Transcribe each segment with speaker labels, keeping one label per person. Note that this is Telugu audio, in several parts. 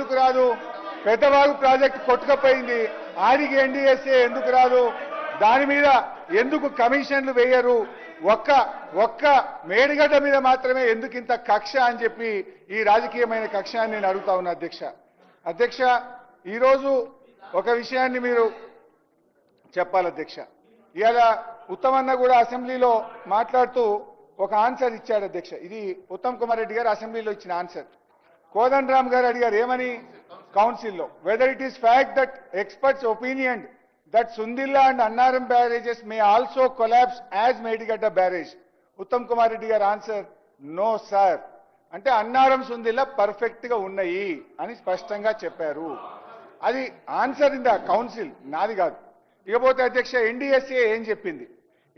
Speaker 1: ఎందుకు రాదు? పెద్దవాగు ప్రాజెక్ట్ కొట్టుకపోయింది. ఆడికి ఎన్డీఎస్ఏ ఎందుకు రాదు? దాని మీద ఎందుకు కమిషన్లు వేయరు? ఒక్క ఒక్క మేడిగడ్డ మీద మాత్రమే ఎందుకు ఇంత కక్ష అని చెప్పి ఈ రాజకీయమైన కక్ష నేను అడుగుతా ఉన్నా అధ్యక్ష. అధ్యక్ష ఈరోజు ఒక విషయాన్ని మీరు చెప్పాలి అధ్యక్ష. ఇవాళ ఉత్తమన్న కూడా అసెంబ్లీలో మాట్లాడుతూ ఒక ఆన్సర్ ఇచ్చాడు అధ్యక్ష. ఇది ఉత్తమ్ కుమార్ రెడ్డి గారు అసెంబ్లీలో ఇచ్చిన ఆన్సర్. కోదండ రామ్ గారు అడిగారు ఏమని? కౌన్సిల్లో. Whether it is fact that experts opinion that Sundilla and Annaram barrages may also collapse as Medigadda barrage Uttam Kumar Reddy గారు ఆన్సర్ నో సార్ అంటే అన్నారం సుందిల్లా పర్ఫెక్ట్గా ఉన్నాయి అని స్పష్టంగా చెప్పారు. అది ఆన్సర్ ఇన్ ద కౌన్సిల్ నాది కాదు. ఇకపోతే అధ్యక్ష ఎన్డీఎస్ఏ ఏం చెప్పింది?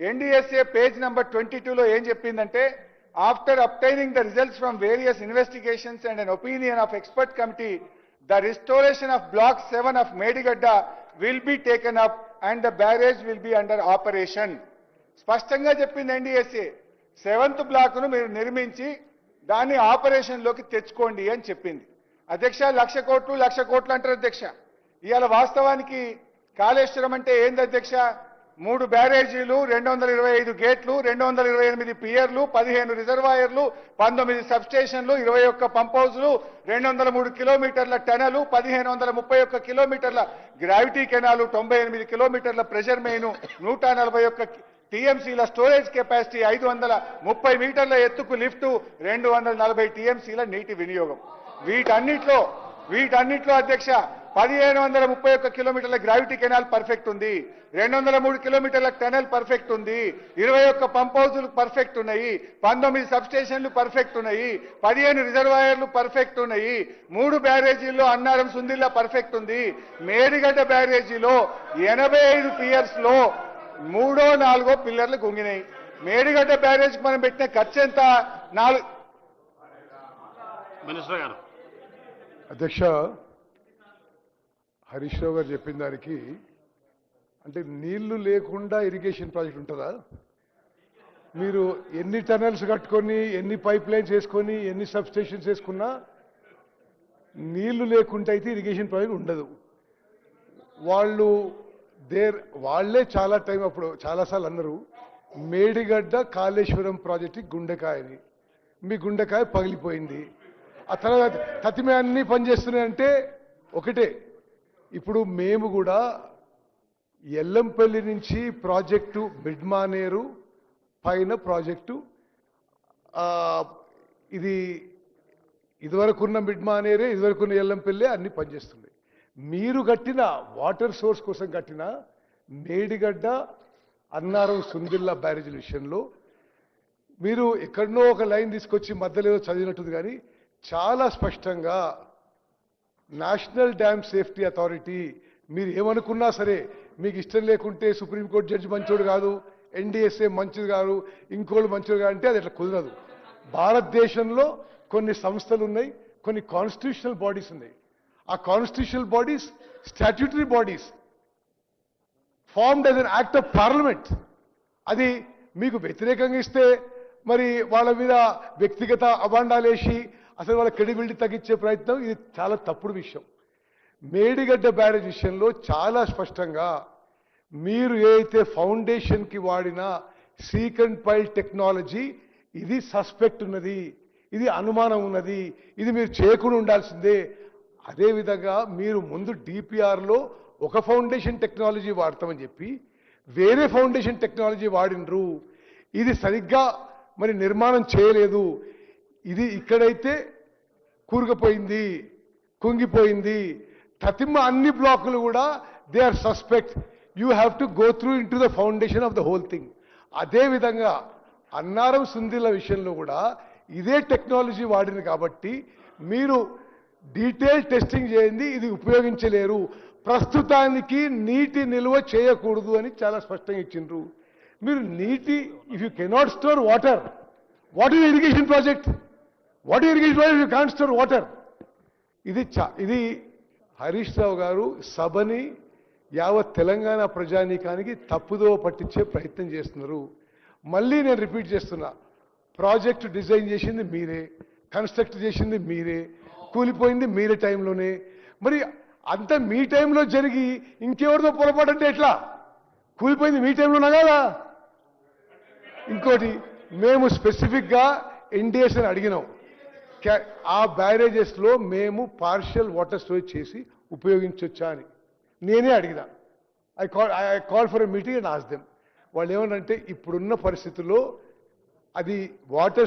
Speaker 1: ఎన్డీఎస్ఏ పేజ్ నెంబర్ ట్వంటీ టూలో ఏం చెప్పిందంటే after obtaining the results from various investigations and an opinion of expert committee the restoration of block seven of Medigadda will be taken up and the barrage will be under operation స్పష్టంగా చెప్పింది ఎన్డీఎస్ఏ సెవెంత్ బ్లాక్ను మీరు నిర్మించి దాన్ని ఆపరేషన్లోకి తెచ్చుకోండి అని చెప్పింది. అధ్యక్ష లక్ష కోట్లు లక్ష కోట్లు అంటారు అధ్యక్ష. ఇవాళ వాస్తవానికి కాళేశ్వరం అంటే ఏంది అధ్యక్ష? మూడు బ్యారేజీలు రెండు వందల ఇరవై ఐదు గేట్లు రెండు వందల ఇరవై ఎనిమిది పియర్లు పదిహేను రిజర్వాయర్లు పంతొమ్మిది సబ్స్టేషన్లు ఇరవై ఒక్క పంప్ హౌస్లు రెండు వందల మూడు కిలోమీటర్ల టనలు పదిహేను వందల ముప్పై ఒక్క కిలోమీటర్ల గ్రావిటీ కెనాలు తొంభై ఎనిమిది కిలోమీటర్ల ప్రెషర్ మెయిన్ నూట నలభై ఒక్క టీఎంసీల స్టోరేజ్ కెపాసిటీ ఐదు వందల ముప్పై మీటర్ల ఎత్తుకు లిఫ్ట్ రెండు వందల నలభై టీఎంసీల నీటి వినియోగం. వీటన్నిట్లో వీటన్నిట్లో అధ్యక్ష పదిహేను వందల ముప్పై ఒక్క కిలోమీటర్ల గ్రావిటీ కెనాల్ పర్ఫెక్ట్ ఉంది. రెండు వందల మూడు కిలోమీటర్ల టనల్ పర్ఫెక్ట్ ఉంది. ఇరవై ఒక్క పంప్ హౌజులు పర్ఫెక్ట్ ఉన్నాయి. పంతొమ్మిది సబ్స్టేషన్లు పర్ఫెక్ట్ ఉన్నాయి. పదిహేను రిజర్వాయర్లు పర్ఫెక్ట్ ఉన్నాయి. మూడు బ్యారేజీల్లో అన్నారం సుందిల్లా పర్ఫెక్ట్ ఉంది. మేడిగడ్డ బ్యారేజీలో ఎనభై ఐదు పియర్స్లో మూడో నాలుగో పిల్లర్లు గుంగినాయి. మేడిగడ్డ బ్యారేజ్ మనం పెట్టిన ఖర్చు ఎంత? నాలుగు
Speaker 2: మినిస్టర్ గారు.
Speaker 3: అధ్యక్ష హరీష్ రావు గారు చెప్పిన దానికి అంటే నీళ్ళు లేకుండా ఇరిగేషన్ ప్రాజెక్ట్ ఉంటుందా? మీరు ఎన్ని టనల్స్ కట్టుకొని ఎన్ని పైప్ లైన్స్ వేసుకొని ఎన్ని సబ్ స్టేషన్స్ వేసుకున్నా నీళ్ళు లేకుంటే అయితే ఇరిగేషన్ ప్రాజెక్ట్ ఉండదు. వాళ్ళు దేర్ వాళ్ళే చాలా టైం అప్పుడు చాలాసార్లు అన్నారు మేడిగడ్డ కాళేశ్వరం ప్రాజెక్టు గుండెకాయని. మీ గుండెకాయ పగిలిపోయింది. ఆ తర్వాత తతిమే అన్ని పనిచేస్తున్నాయంటే ఒకటే ఇప్పుడు మేము కూడా ఎల్లంపల్లి నుంచి ప్రాజెక్టు బిడ్మానేరు పైన ప్రాజెక్టు ఇది ఇదివరకున్న మిడ్మానేరే ఇదివరకున్న ఎల్లంపల్లి అన్ని పనిచేస్తుంది మీరు కట్టిన వాటర్ సోర్స్ కోసం కట్టిన మేడిగడ్డ అన్నారం సుందిల్లా బ్యారేజీల విషయంలో మీరు ఎక్కడనో ఒక లైన్ తీసుకొచ్చి మధ్యలో ఏదో చదివినట్టుంది కానీ చాలా స్పష్టంగా నేషనల్ డ్యామ్ సేఫ్టీ అథారిటీ మీరు ఏమనుకున్నా సరే మీకు ఇష్టం లేకుంటే సుప్రీంకోర్టు జడ్జి మంచోడు కాదు ఎన్డీఎస్ఏ మంచిది కాదు ఇంకోళ్ళు మంచోడు కాదు అంటే అది అట్లా కుదరదు. భారతదేశంలో కొన్ని సంస్థలు ఉన్నాయి కొన్ని కాన్స్టిట్యూషనల్ బాడీస్ ఉన్నాయి. ఆ constitutional bodies statutory bodies formed as an act of parliament అది మీకు వ్యతిరేకంగా ఇస్తే మరి వాళ్ళ మీద వ్యక్తిగత అభాండాలు వేసి అసలు వాళ్ళ క్రెడిబిలిటీ తగ్గించే ప్రయత్నం ఇది చాలా తప్పుడు విషయం. మేడిగడ్డ బ్యారేజ్ విషయంలో చాలా స్పష్టంగా మీరు ఏదైతే ఫౌండేషన్కి వాడిన సీకండ్ పైల్ టెక్నాలజీ ఇది సస్పెక్ట్ ఉన్నది ఇది అనుమానం ఉన్నది ఇది మీరు చేయకుండా ఉండాల్సిందే. అదేవిధంగా మీరు ముందు డిపిఆర్లో ఒక ఫౌండేషన్ టెక్నాలజీ వాడతామని చెప్పి వేరే ఫౌండేషన్ టెక్నాలజీ వాడినరు. ఇది సరిగ్గా మరి నిర్మాణం చేయలేదు. ఇది ఇక్కడైతే కూరుకుపోయింది కుంగిపోయింది. తతిమ్మ అన్ని బ్లాకులు కూడా they are suspect you have to go through in to the foundation of the whole thing అదేవిధంగా అన్నారం సుందిల విషయంలో కూడా ఇదే టెక్నాలజీ వాడింది కాబట్టి మీరు డీటెయిల్ టెస్టింగ్ చేయండి ఇది ఉపయోగించలేరు. ప్రస్తుతానికి నీటి నిల్వ చేయకూడదు అని చాలా స్పష్టంగా ఇచ్చిండ్రు. మీరు నీటి if you cannot store water what is irrigation project what irrigation you can store water ఇది ఇది హరీష్ రావు గారు సభని యావత్ తెలంగాణ ప్రజానీకానికి తప్పుదో పట్టించే ప్రయత్నం చేస్తున్నారు. మళ్ళీ నేను రిపీట్ చేస్తున్నా. ప్రాజెక్ట్ డిజైన్ చేసింది మీరే కన్స్ట్రక్ట్ చేసింది మీరే కూలిపోయింది మీరే టైంలోనే. మరి అంత మీ టైంలో జరిగి ఇంకెవరితో పొరపాటు అంటే ఎట్లా? కూలిపోయింది మీ టైంలోనా కదా? ఇంకోటి మేము స్పెసిఫిక్గా ఎన్డీఎస్ అని అడిగినాం. ఆ బ్యారేజెస్లో మేము పార్షియల్ వాటర్ స్టోరేజ్ చేసి ఉపయోగించవచ్చా అని. నేనే అడిగిన. I call I call for a meeting and ask them వాళ్ళు ఏమనంటే ఇప్పుడున్న పరిస్థితుల్లో అది వాటర్